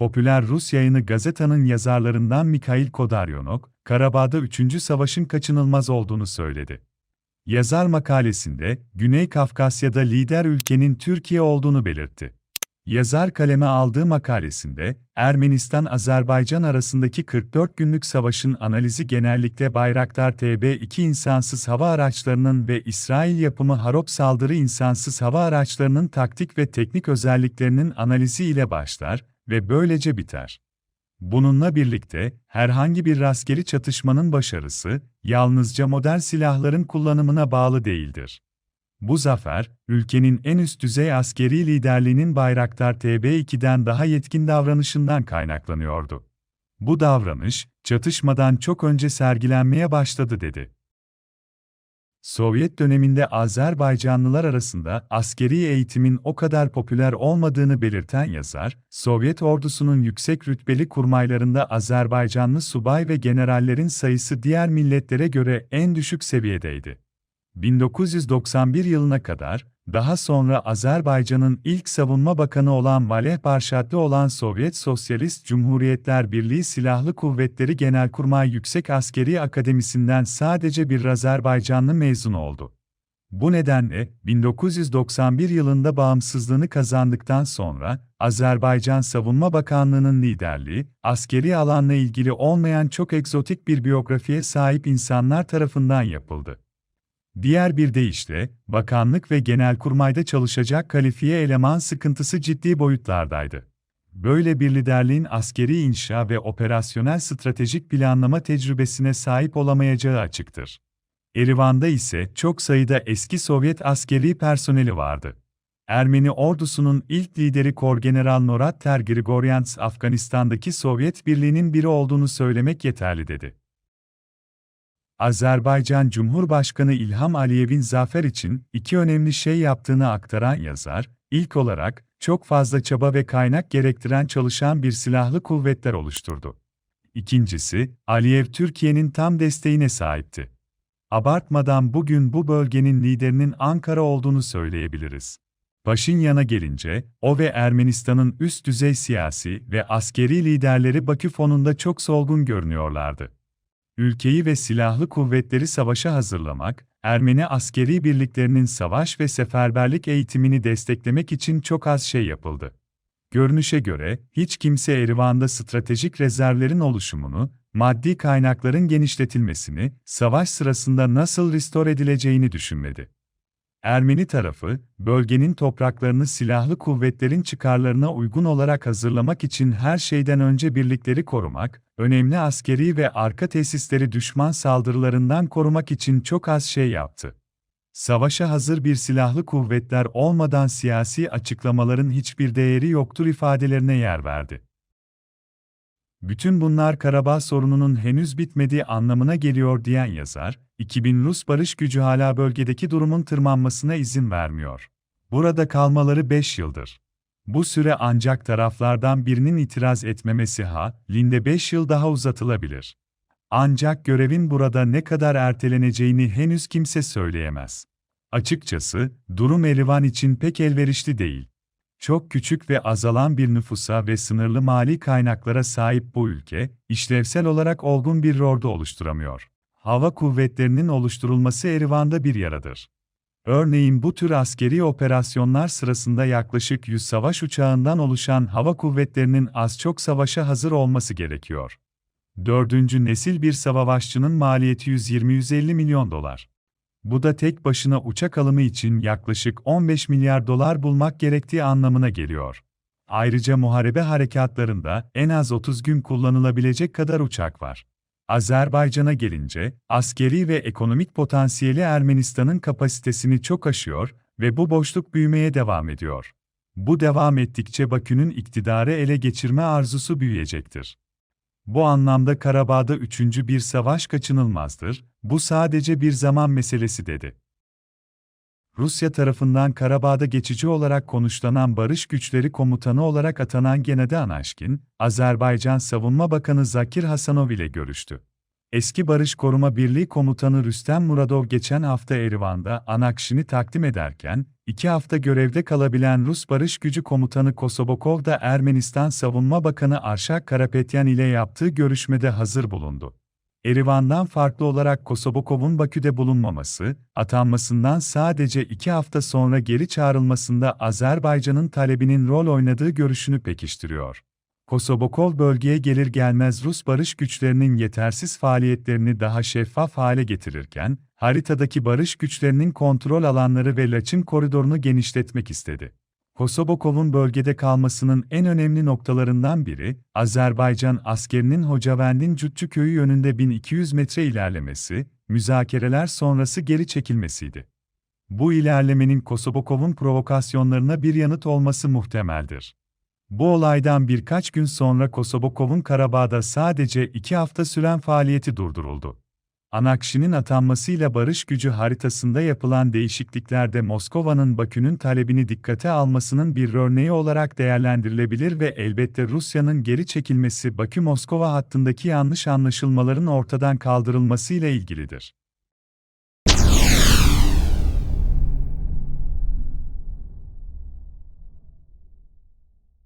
popüler Rus yayını gazetanın yazarlarından Mikhail Kodaryonok, Karabağ'da 3. Savaşın kaçınılmaz olduğunu söyledi. Yazar makalesinde, Güney Kafkasya'da lider ülkenin Türkiye olduğunu belirtti. Yazar kaleme aldığı makalesinde, Ermenistan-Azerbaycan arasındaki 44 günlük savaşın analizi genellikle Bayraktar TB2 insansız hava araçlarının ve İsrail yapımı Harop saldırı insansız hava araçlarının taktik ve teknik özelliklerinin analizi ile başlar ve böylece biter. Bununla birlikte, herhangi bir rastgele çatışmanın başarısı, yalnızca modern silahların kullanımına bağlı değildir. Bu zafer, ülkenin en üst düzey askeri liderliğinin Bayraktar TB2'den daha yetkin davranışından kaynaklanıyordu. Bu davranış, çatışmadan çok önce sergilenmeye başladı dedi. Sovyet döneminde Azerbaycanlılar arasında askeri eğitimin o kadar popüler olmadığını belirten yazar, Sovyet ordusunun yüksek rütbeli kurmaylarında Azerbaycanlı subay ve generallerin sayısı diğer milletlere göre en düşük seviyedeydi. 1991 yılına kadar, daha sonra Azerbaycan'ın ilk savunma bakanı olan Valeh Barşatlı olan Sovyet Sosyalist Cumhuriyetler Birliği Silahlı Kuvvetleri Genelkurmay Yüksek Askeri Akademisi'nden sadece bir Azerbaycanlı mezun oldu. Bu nedenle 1991 yılında bağımsızlığını kazandıktan sonra Azerbaycan Savunma Bakanlığı'nın liderliği, askeri alanla ilgili olmayan çok egzotik bir biyografiye sahip insanlar tarafından yapıldı. Diğer bir deyişle, bakanlık ve genelkurmayda çalışacak kalifiye eleman sıkıntısı ciddi boyutlardaydı. Böyle bir liderliğin askeri inşa ve operasyonel stratejik planlama tecrübesine sahip olamayacağı açıktır. Erivan'da ise çok sayıda eski Sovyet askeri personeli vardı. Ermeni ordusunun ilk lideri Korgeneral Norat Tergrigoryans Afganistan'daki Sovyet Birliği'nin biri olduğunu söylemek yeterli dedi. Azerbaycan Cumhurbaşkanı İlham Aliyev'in zafer için iki önemli şey yaptığını aktaran yazar, ilk olarak, çok fazla çaba ve kaynak gerektiren çalışan bir silahlı kuvvetler oluşturdu. İkincisi, Aliyev Türkiye'nin tam desteğine sahipti. Abartmadan bugün bu bölgenin liderinin Ankara olduğunu söyleyebiliriz. Paşinyan'a gelince, o ve Ermenistan'ın üst düzey siyasi ve askeri liderleri Bakü fonunda çok solgun görünüyorlardı ülkeyi ve silahlı kuvvetleri savaşa hazırlamak, Ermeni askeri birliklerinin savaş ve seferberlik eğitimini desteklemek için çok az şey yapıldı. Görünüşe göre, hiç kimse Erivan'da stratejik rezervlerin oluşumunu, maddi kaynakların genişletilmesini, savaş sırasında nasıl restore edileceğini düşünmedi. Ermeni tarafı, bölgenin topraklarını silahlı kuvvetlerin çıkarlarına uygun olarak hazırlamak için her şeyden önce birlikleri korumak, önemli askeri ve arka tesisleri düşman saldırılarından korumak için çok az şey yaptı. Savaşa hazır bir silahlı kuvvetler olmadan siyasi açıklamaların hiçbir değeri yoktur ifadelerine yer verdi. Bütün bunlar Karabağ sorununun henüz bitmediği anlamına geliyor diyen yazar, 2000 Rus barış gücü hala bölgedeki durumun tırmanmasına izin vermiyor. Burada kalmaları 5 yıldır. Bu süre ancak taraflardan birinin itiraz etmemesi ha, linde 5 yıl daha uzatılabilir. Ancak görevin burada ne kadar erteleneceğini henüz kimse söyleyemez. Açıkçası, durum Erivan için pek elverişli değil. Çok küçük ve azalan bir nüfusa ve sınırlı mali kaynaklara sahip bu ülke, işlevsel olarak olgun bir ordu oluşturamıyor. Hava kuvvetlerinin oluşturulması Erivan'da bir yaradır. Örneğin bu tür askeri operasyonlar sırasında yaklaşık 100 savaş uçağından oluşan hava kuvvetlerinin az çok savaşa hazır olması gerekiyor. Dördüncü nesil bir savaşçının maliyeti 120-150 milyon dolar. Bu da tek başına uçak alımı için yaklaşık 15 milyar dolar bulmak gerektiği anlamına geliyor. Ayrıca muharebe harekatlarında en az 30 gün kullanılabilecek kadar uçak var. Azerbaycan'a gelince, askeri ve ekonomik potansiyeli Ermenistan'ın kapasitesini çok aşıyor ve bu boşluk büyümeye devam ediyor. Bu devam ettikçe Bakü'nün iktidarı ele geçirme arzusu büyüyecektir. Bu anlamda Karabağ'da üçüncü bir savaş kaçınılmazdır, bu sadece bir zaman meselesi dedi. Rusya tarafından Karabağ'da geçici olarak konuşlanan barış güçleri komutanı olarak atanan Genade Anaşkin, Azerbaycan Savunma Bakanı Zakir Hasanov ile görüştü. Eski Barış Koruma Birliği Komutanı Rüstem Muradov geçen hafta Erivan'da Anakşin'i takdim ederken, iki hafta görevde kalabilen Rus Barış Gücü Komutanı Kosobokov da Ermenistan Savunma Bakanı Arşak Karapetyan ile yaptığı görüşmede hazır bulundu. Erivan'dan farklı olarak Kosobokov'un Bakü'de bulunmaması, atanmasından sadece iki hafta sonra geri çağrılmasında Azerbaycan'ın talebinin rol oynadığı görüşünü pekiştiriyor. Kosobokov bölgeye gelir gelmez Rus barış güçlerinin yetersiz faaliyetlerini daha şeffaf hale getirirken, haritadaki barış güçlerinin kontrol alanları ve Laçın koridorunu genişletmek istedi. Kosobokov'un bölgede kalmasının en önemli noktalarından biri, Azerbaycan askerinin Hocavendin Cütçü köyü yönünde 1200 metre ilerlemesi, müzakereler sonrası geri çekilmesiydi. Bu ilerlemenin Kosobokov'un provokasyonlarına bir yanıt olması muhtemeldir. Bu olaydan birkaç gün sonra Kosobokov'un Karabağ'da sadece iki hafta süren faaliyeti durduruldu. Anakşi'nin atanmasıyla barış gücü haritasında yapılan değişikliklerde Moskova'nın Bakü'nün talebini dikkate almasının bir örneği olarak değerlendirilebilir ve elbette Rusya'nın geri çekilmesi Bakü-Moskova hattındaki yanlış anlaşılmaların ortadan kaldırılmasıyla ilgilidir.